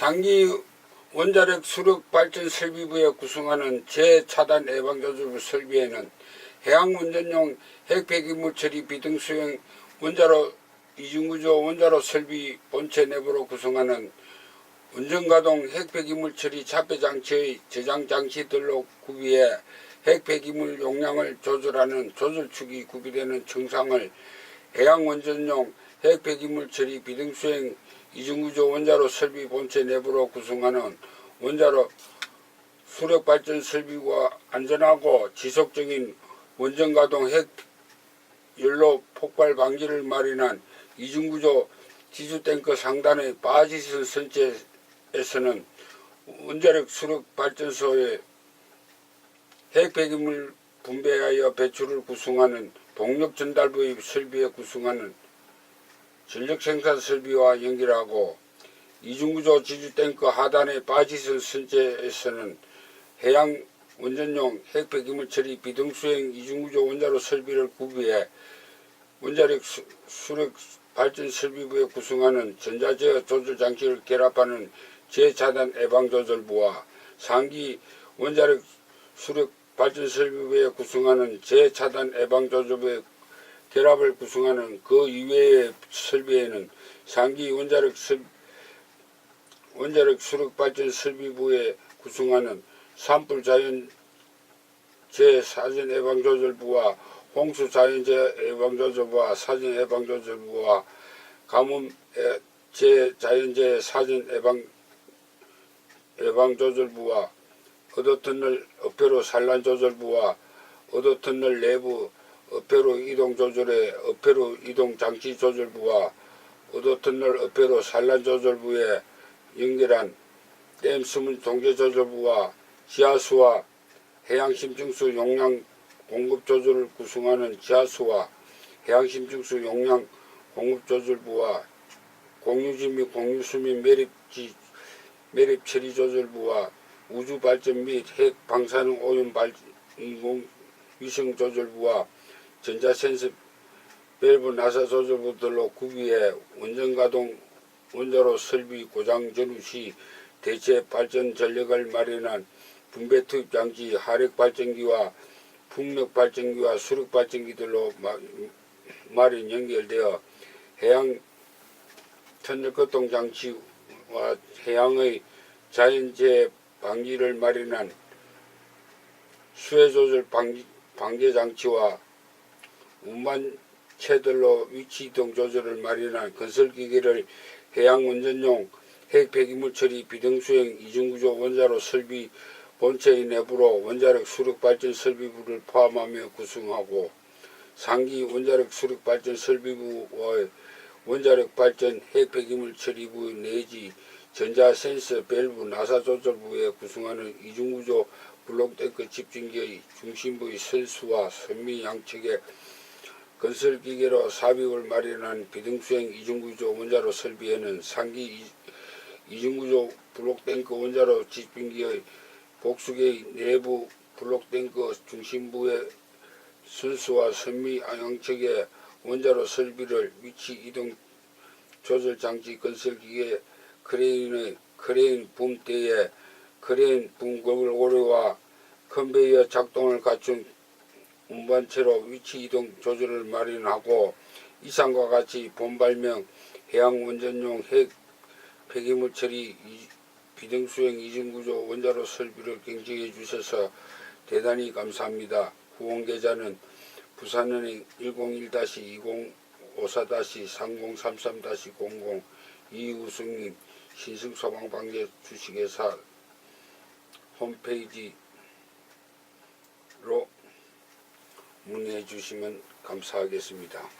상기 원자력 수력 발전 설비부에 구성하는 재차단 예방조절부 설비에는 해양운전용 핵폐기물 처리 비등수용 원자로 이중구조 원자로 설비 본체 내부로 구성하는 운전가동 핵폐기물 처리 차폐장치의 저장장치들로 구비해 핵폐기물 용량을 조절하는 조절축이 구비되는 청상을 해양원전용 핵폐기물 처리 비등수행 이중구조 원자로 설비 본체 내부로 구성하는 원자로 수력 발전 설비와 안전하고 지속적인 원전 가동 핵 연료 폭발 방지를 마련한 이중구조 지주 탱크 상단의 바지선 선체에서는 원자력 수력 발전소의 핵 폐기물 분배하여 배출을 구성하는 동력 전달부의 설비에 구성하는 전력 생산 설비와 연결하고 이중구조 지주탱크 하단의 바지선 선체에서는 해양 원전용 핵폐기물 처리 비등수행 이중구조 원자로 설비를 구비해 원자력 수, 수력 발전 설비부에 구성하는 전자제어 조절 장치를 결합하는 재차단 예방조절부와 상기 원자력 수력 발전 설비부에 구성하는 재차단 예방조절부의 결합을 구성하는 그 이외의 설비에는 상기 원자력 설, 원자력 수력 발전 설비부에 구성하는 산불 자연 재 사전 예방 조절부와 홍수 자연재 예방 조절부와 사전 예방 조절부와 가뭄 예, 재 자연재 사전 예방 예방 조절부와 어도터널 어패로 산란 조절부와 어도터널 내부 어패로 이동 조절의 어패로 이동 장치 조절부와 어도터널 어패로 산란 조절부에 연결한 댐 수문 동계 조절부와 지하수와 해양 심층수 용량 공급 조절을 구성하는 지하수와 해양 심층수 용량 공급 조절부와 공유지 및 공유수 및 매립지 매립 처리 조절부와 우주 발전 및 핵 방사능 오염 발 인공 위성 조절부와 전자 센서 밸브 나사 조절 부들로 구비해 원전 가동 원자로 설비 고장 전후 시 대체 발전 전력을 마련한 분배 투입 장치 하력 발전기와 풍력 발전기와 수력 발전기들로 마, 마련 연결되어 해양 천적 거동 장치와 해양의 자연재해 방지를 마련한 수해 조절 방지, 방제 장치와 운반 체들로 위치 이동 조절을 마련한 건설 기계를 해양 원전용 핵 폐기물 처리 비등수행 이중구조 원자로 설비 본체의 내부로 원자력 수력 발전 설비부를 포함하며 구성하고 상기 원자력 수력 발전 설비부와 원자력 발전 핵 폐기물 처리부 내지 전자 센서 밸브 나사 조절부에 구성하는 이중구조 블록탱크 집중기의 중심부의 설수와 선미 양측에 건설 기계로 삽입을 마련한 비등수행 이중구조 원자로 설비에는 상기 이- 이중구조 블록탱크 원자로 집중기의 복수계의 내부 블록탱크 중심부의 순수와 선미 양측에 원자로 설비를 위치 이동 조절 장치 건설 기계 크레인의 크레인 붐대에 크레인 붐거울 오류와 컨베이어 작동을 갖춘 운반체로 위치 이동 조절을 마련하고 이상과 같이 본발명 해양 원전용 핵 폐기물 처리 이- 비등수행 이중구조 원자로 설비를 경쟁해 주셔서 대단히 감사합니다. 후원 계좌는 부산은행 101-2054-3033-00 이우승님 신승소방방재 주식회사 홈페이지로 문의해 주시면 감사하겠습니다.